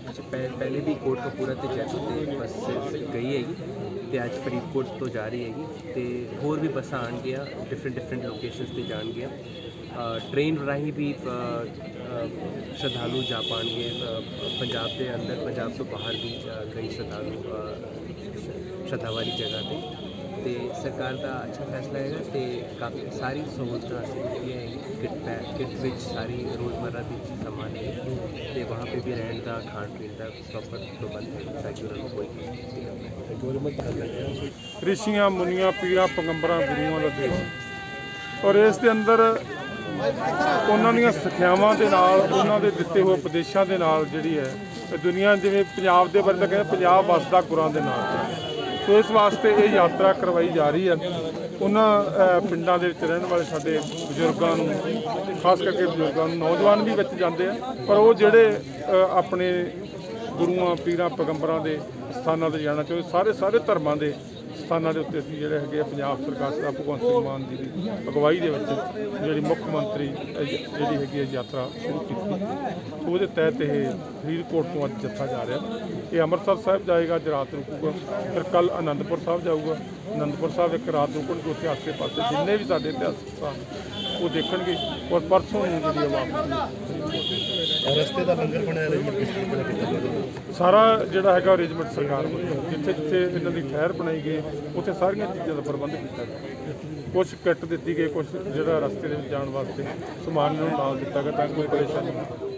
ਅੱਛਾ ਪਹਿ- ਪਹਿਲੇ ਵੀ ਕੋਟ ਕਪੂਰਾ ਤੇ ਜੈਪੁਰ ਤੇ ਬੱਸ ਗਈ ਹੈਗੀ ਤੇ ਅੱਜ ਫਰੀਦਕੋਟ ਤੋਂ ਜਾ ਰਹੀ ਹੈਗੀ ਤੇ ਹੋਰ ਵੀ ਬੱਸਾਂ ਆਉਣਗੀਆਂ ਡਿਫਰੈਂਟ ਡਿਫਰੈਂਟ ਲੋਕੇਸ਼ਨਸ ਤੇ ਜਾਣਗੀਆਂ ਟ੍ਰੇਨ ਰਾਹੀਂ ਵੀ ਅ, ਅ, ਸ਼ਰਧਾਲੂ ਜਾ ਪਾਣਗੇ ਪੰਜਾਬ ਦੇ ਅੰਦਰ ਪੰਜਾਬ ਤੋਂ ਬਾਹਰ ਵੀ ਅ, ਕਈ ਸ਼ਰਧਾਲੂ ਅ, ਸ਼- ਸ਼ਰਧਾਵਾਲੀ ਜਗ੍ਹਾ ਤੇ। ਤੇ ਸਰਕਾਰ ਦਾ ਅੱਛਾ ਫੈਸਲਾ ਹੈਗਾ ਤੇ ਕਾਫੀ ਸਾਰੀ ਸਹੂਲਤਾਂ ਜਿਹੜੀਆਂ ਕਿਟ ਪੈਕ ਕਿਟ ਵਿੱਚ ਸਾਰੀ ਰੋਜ਼ਮਰਰਾ ਦੀ ਚੀਜ਼ਾਂ ਮਾਨੇ ਤੇ ਵਹਾਂ ਪੇ ਵੀ ਰਹਿਣ ਦਾ, ਖਾਣ ਪੀਣ ਦਾ ਪ੍ਰੋਪਰ ਪ੍ਰਬੰਧ ਹੈ ਤਾਂ ਕਿ ਕੋਈ ਗਵਰਨਮੈਂਟ ਰਿਸ਼ੀਆਂ, ਮੁਨੀਆਂ, ਪੀਰਾਂ, ਪੈਗੰਬਰਾਂ, ਗੁਰੂਆਂ ਦਾ ਦੇਸ਼। ਔਰ ਇਸ ਦੇ ਅੰਦਰ ਉਹਨਾਂ ਦੀਆਂ ਸਿੱਖਿਆਵਾਂ ਦੇ ਨਾਲ, ਉਹਨਾਂ ਦੇ ਦਿੱਤੇ ਹੋਏ ਉਪਦੇਸ਼ਾਂ ਦੇ ਨਾਲ ਜਿਹੜੀ ਹੈ ਦੁਨੀਆ ਜਿਵੇਂ ਪੰਜਾਬ ਦੇ ਬਾਰੇ ਤਾਂ ਕਹਿੰਦੇ ਪੰਜਾਬ ਵਸਦਾ ਗੁਰਾਂ ਦੇ ਨਾਲ ਸੋ ਇਸ ਵਾਸਤੇ ਇਹ ਯਾਤਰਾ ਕਰਵਾਈ ਜਾ ਰਹੀ ਹੈ। ਉਹਨਾਂ ਪਿੰਡਾਂ ਦੇ ਵਿੱਚ ਰਹਿਣ ਵਾਲੇ ਸਾਡੇ ਬਜ਼ੁਰਗਾਂ ਨੂੰ, ਖਾਸ ਕਰਕੇ ਬਜ਼ੁਰਗਾਂ ਨੂੰ, ਨੌਜਵਾਨ ਵੀ ਵਿੱਚ ਜਾਂਦੇ ਆ। ਪਰ ਉਹ ਜਿਹੜੇ ਆਪਣੇ ਗੁਰੂਆਂ, ਪੀਰਾਂ, ਪੈਗੰਬਰਾਂ ਦੇ ਸਥਾਨਾਂ ਤੇ ਜਾਣਾ ਚਾਹੁੰਦੇ ਸਾਰੇ ਸਾਰੇ ਧਰਮਾਂ ਦੇ ਸਥਾਨਾਂ ਦੇ ਉੱਤੇ ਅਸੀਂ ਜਿਹੜੇ ਹੈਗੇ ਪੰਜਾਬ ਸਰਕਾਰ ਦਾ ਭਗਵੰਤ ਸਿੰਘ ਮਾਨ ਜੀ ਦੀ ਅਗਵਾਈ ਦੇ ਵਿੱਚ ਜਿਹੜੀ ਮੁੱਖ ਮੰਤਰੀ ਜਿਹੜੀ ਹੈਗੀ ਹੈ ਯਾਤਰਾ ਸ਼ੁਰੂ ਕੀਤੀ। ਉਹਦੇ ਤਹਿਤ ਇਹ ਫਰੀਦਕੋਟ ਤੋਂ ਅੱਜ ਜੱਥਾ ਜਾ ਰਿਹਾ। ਇਹ ਅੰਮ੍ਰਿਤਸਰ ਸਾਹਿਬ ਜਾਏਗਾ ਅੱਜ ਰਾਤ ਰੁਕੂਗਾ। ਫਿਰ ਕੱਲ ਆਨੰਦਪੁਰ ਸਾਹਿਬ ਜਾਊਗਾ। ਆਨੰਦਪੁਰ ਸਾਹਿਬ ਇੱਕ ਰਾਤ ਰੁਕਣਗੇ ਉੱਥੇ ਆਸੇ ਪਾਸੇ ਜਿੰਨੇ ਵੀ ਸਾਡੇ ਇਤਿਹਾਸਕ ਸਥਾਨ ਉਹ ਦੇਖਣਗੇ। ਔਰ ਪਰਸੋਂ ਨੂੰ ਜਿਹੜੀ ਵਾਪਸ ਰਸਤੇ ਦਾ ਲੰਗਰ ਬਣਿਆ ਅਰੇਂਜਮੈਂਟ ਸਾਰਾ ਜਿਹੜਾ ਹੈਗਾ ਅਰੇਂਜਮੈਂਟ ਸਰਕਾਰ ਵੱਲੋਂ ਜਿੱਥੇ ਜਿੱਥੇ ਇਹਨਾਂ ਦੀ ਠਹਿਰ ਬਣਾਈ ਗਈ ਉੱਥੇ ਸਾਰੀਆਂ ਚੀਜ਼ਾਂ ਦਾ ਪ੍ਰਬੰਧ ਕੀਤਾ ਗਿਆ। ਕੁਝ ਕਿੱਟ ਦਿੱਤੀ ਗਈ ਕੁਝ ਜਿਹੜਾ ਰਸਤੇ ਦੇ ਵਿੱਚ ਜਾਣ ਵਾਸਤੇ ਸਮਾਨ ਨੂੰ ਨਾਲ ਦਿੱਤਾ ਗਿਆ ਤਾਂ ਕੋਈ ਪਰੇਸ਼ਾਨੀ ਨਾ ਹੋਵੇ